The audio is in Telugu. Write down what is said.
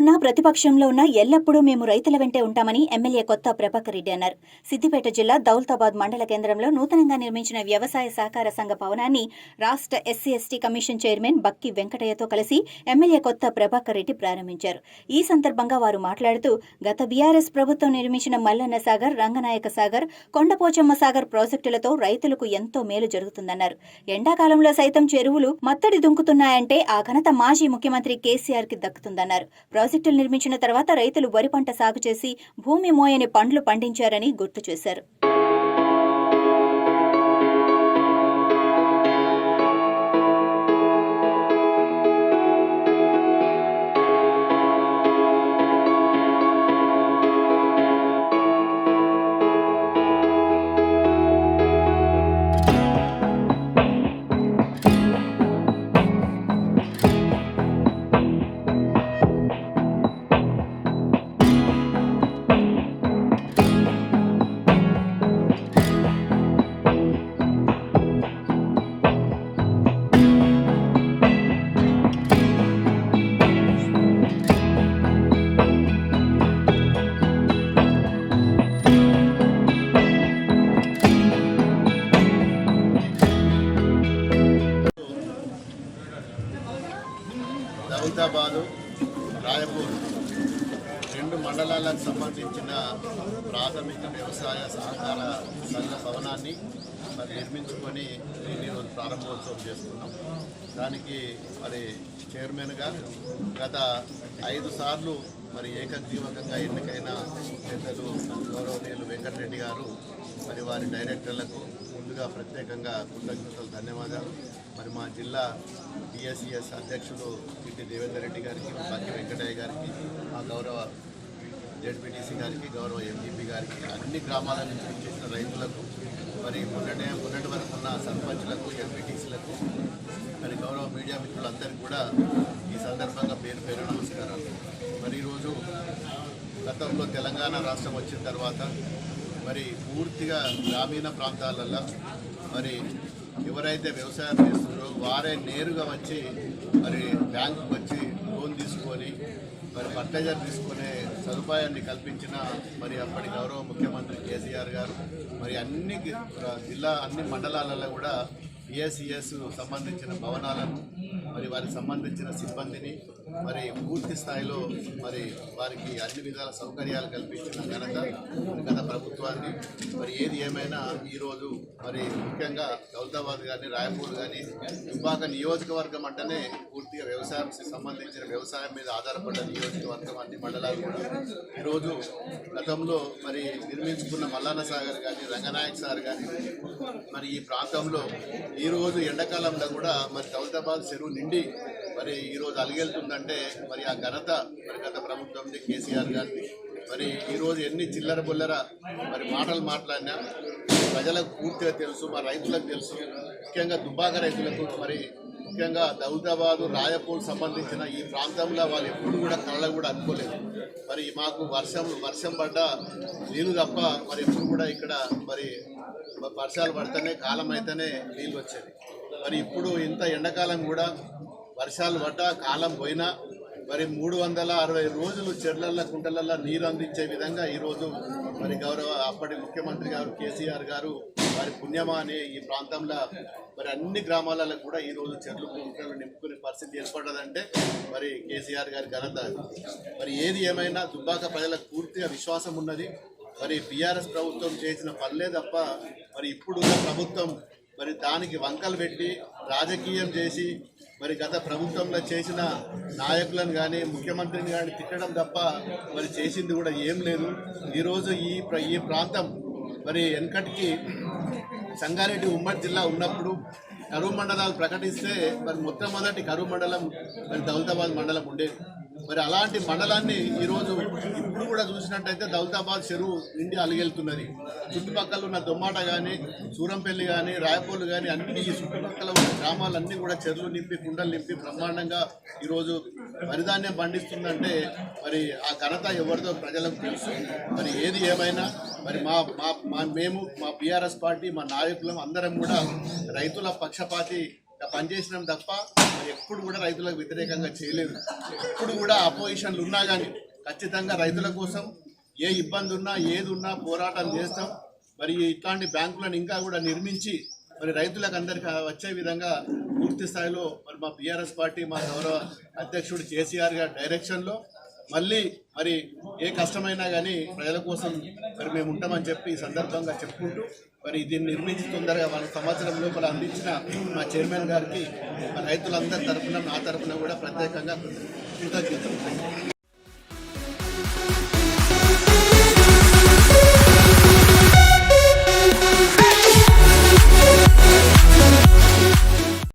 ఉన్నా ప్రతిపక్షంలో ఉన్నా ఎల్లప్పుడూ మేము రైతుల వెంటే ఉంటామని ఎమ్మెల్యే కొత్త ప్రభాకర్ రెడ్డి అన్నారు. సిద్దిపేట జిల్లా దౌలతాబాద్ మండల కేంద్రంలో నూతనంగా నిర్మించిన వ్యవసాయ సహకార సంఘ భవనాన్ని రాష్ట్ర SC ST commission chairman Bakki వెంకటయ్యతో కలిసి ఎమ్మెల్యే కొత్త ప్రభాకర్ రెడ్డి ప్రారంభించారు. ఈ సందర్భంగా వారు మాట్లాడుతూ గత బీఆర్ఎస్ ప్రభుత్వం నిర్మించిన మల్లన్న సాగర్ రంగనాయక సాగర్ కొండపోచమ్మ సాగర్ ప్రాజెక్టులతో రైతులకు ఎంతో మేలు జరుగుతుందన్నారు. ఎండాకాలంలో సైతం చెరువులు మత్తడి దుంకుతున్నాయంటే ఆ ఘనత మాజీ ముఖ్యమంత్రి కేసీఆర్కి దక్కుతుందన్నారు ప్రాజెక్టులు నిర్మించిన తర్వాత రైతులు వరి పంట సాగు చేసి భూమి మోయని పండ్లు పండించారని గుర్తు చేశారు. సౌదాబాదు రాయపూర్ రెండు మండలాలకు సంబంధించిన ప్రాథమిక వ్యవసాయ సహకార సంఘ భవనాన్ని మరి నిర్మించుకొని దీన్ని ఈరోజు ప్రారంభోత్సవం చేసుకున్నాం దానికి మరి చైర్మన్గా గత ఐదు సార్లు మరి ఏకగ్రీవకంగా ఎన్నికైన పెద్దలు గౌరవనీయులు వెంకటరెడ్డి గారు మరి వారి డైరెక్టర్లకు ముందుగా ప్రత్యేకంగా కృతజ్ఞతలు ధన్యవాదాలు. మరి మా జిల్లా డిఎస్సిఎస్ అధ్యక్షుడు పిటి దేవేందర్ రెడ్డి గారికి బాకి వెంకటయ్య గారికి మా గౌరవ జెడ్పీటీసీ గారికి గౌరవ ఎంపీపీ గారికి అన్ని గ్రామాల నుంచి చేసిన రైతులకు మరి మొన్నటి మొన్నటి వరకు ఉన్న సర్పంచ్లకు ఎంపీటీసీలకు మరి గౌరవ మీడియా మిత్రులందరికీ కూడా సందర్భంగా పేరు పేరు నమస్కారాలు. మరి ఈరోజు గతంలో తెలంగాణ రాష్ట్రం వచ్చిన తర్వాత మరి పూర్తిగా గ్రామీణ ప్రాంతాలలో మరి ఎవరైతే వ్యవసాయం చేస్తున్నారో వారే నేరుగా వచ్చి మరి బ్యాంకుకి వచ్చి లోన్ తీసుకొని మరి ఫర్టిలైజర్ తీసుకునే సదుపాయాన్ని కల్పించిన మరి అప్పటి గౌరవ ముఖ్యమంత్రి కేసీఆర్ గారు మరి అన్ని జిల్లా అన్ని మండలాలలో కూడా పిఎస్సిఎస్ సంబంధించిన భవనాలను మరి వారికి సంబంధించిన సిబ్బందిని మరి పూర్తి స్థాయిలో మరి వారికి అన్ని విధాల సౌకర్యాలు కల్పించిన ఘనత గత ప్రభుత్వాన్ని మరి ఏది ఏమైనా ఈరోజు మరి ముఖ్యంగా దౌలతాబాద్ కానీ రాయపూర్ కానీ దుబ్బాక నియోజకవర్గం అంటేనే పూర్తిగా వ్యవసాయం సంబంధించిన వ్యవసాయం మీద ఆధారపడ్డ నియోజకవర్గం అన్ని మండలాలు కూడా. ఈరోజు గతంలో మరి నిర్మించుకున్న మల్లాన సాగర్ కానీ రంగనాయక్ సార్ కానీ మరి ఈ ప్రాంతంలో ఈరోజు ఎండాకాలంలో కూడా మరి దౌలతాబాద్ చెరువు నిండి మరి ఈరోజు అలిగెళ్తుందంటే మరి ఆ ఘనత మరి గత ప్రభుత్వం కేసీఆర్ గారిని మరి ఈరోజు ఎన్ని చిల్లర బుల్లర మరి మాటలు మాట్లాడినా ప్రజలకు పూర్తిగా తెలుసు మా రైతులకు తెలుసు. ముఖ్యంగా దుబ్బాక రైతులకు మరి ముఖ్యంగా దౌదాబాదు రాయపూర్ సంబంధించిన ఈ ప్రాంతంలో వాళ్ళు ఎప్పుడు కూడా కళ్ళకు కూడా అనుకోలేదు మరి మాకు వర్షం వర్షం పడ్డ నీళ్ళు తప్ప మరి ఎప్పుడు కూడా ఇక్కడ మరి వర్షాలు పడితేనే కాలం అయితేనే నీళ్ళు వచ్చేది. మరి ఇప్పుడు ఇంత ఎండాకాలం కూడా వర్షాలు పడ్డా కాలం పోయినా మరి మూడు వందల అరవై రోజులు చెర్లల్లో కుంటలల్లో నీరు అందించే విధంగా ఈరోజు మరి గౌరవ అప్పటి ముఖ్యమంత్రి గారు కేసీఆర్ గారు వారి పుణ్యమా అనే ఈ ప్రాంతంలో మరి అన్ని గ్రామాలలో కూడా ఈరోజు చెర్లు కుంటలు నింపుకునే పరిస్థితి ఏర్పడ్డదంటే మరి కేసీఆర్ గారి ఘనత. మరి ఏది ఏమైనా దుబ్బాక ప్రజలకు పూర్తిగా విశ్వాసం ఉన్నది. మరి బీఆర్ఎస్ ప్రభుత్వం చేసిన పనులే తప్ప మరి ఇప్పుడున్న ప్రభుత్వం మరి దానికి వంకలు పెట్టి రాజకీయం చేసి మరి గత ప్రభుత్వంలో చేసిన నాయకులను కానీ ముఖ్యమంత్రిని కానీ తిట్టడం తప్ప మరి చేసింది కూడా ఏం లేదు. ఈరోజు ఈ ఈ ప్రాంతం మరి వెనకటికి సంగారెడ్డి ఉమ్మడి జిల్లా ఉన్నప్పుడు కరువు మండలాలు ప్రకటిస్తే మరి మొట్టమొదటి కరువు మండలం మరి దౌలతాబాద్ మండలం ఉండేది. మరి అలాంటి మండలాన్ని ఈరోజు ఇప్పుడు కూడా చూసినట్టయితే దౌలతాబాద్ చెరువు నిండి అలిగెళ్తున్నది. చుట్టుపక్కల ఉన్న దొమ్మాట కానీ సూరంపల్లి కానీ రాయపూలు కానీ అన్ని ఈ చుట్టుపక్కల ఉన్న గ్రామాలన్నీ కూడా చెరువులు నింపి కుండలు నింపి బ్రహ్మాండంగా ఈరోజు వరిధాన్యం పండిస్తుందంటే మరి ఆ ఘనత ఎవరిదో ప్రజలకు తెలుసు. మరి ఏది ఏమైనా మరి మా మా మా మేము మా బీఆర్ఎస్ పార్టీ మా నాయకులం అందరం కూడా రైతుల పక్షపాతి పనిచేసినాం తప్ప ఎప్పుడు కూడా రైతులకు వ్యతిరేకంగా చేయలేదు. ఎప్పుడు కూడా అపోజిషన్లు ఉన్నా కానీ ఖచ్చితంగా రైతుల కోసం ఏ ఇబ్బంది ఉన్నా ఏది ఉన్నా పోరాటం చేస్తాం. మరి ఇట్లాంటి బ్యాంకులను ఇంకా కూడా నిర్మించి మరి రైతులకు అందరికీ వచ్చే విధంగా పూర్తి స్థాయిలో మరి మా బీఆర్ఎస్ పార్టీ మా గౌరవ అధ్యక్షుడు కేసీఆర్ గారి డైరెక్షన్లో మళ్ళీ మరి ఏ కష్టమైనా కానీ ప్రజల కోసం మరి మేము ఉంటామని చెప్పి ఈ సందర్భంగా చెప్పుకుంటూ మరి దీన్ని నిర్మించి తొందరగా వాళ్ళ సంవత్సరం లోపల అందించిన మా చైర్మన్ గారికి రైతులందరి తరఫున నా తరఫున కూడా ప్రత్యేకంగా కృతజ్ఞతలు.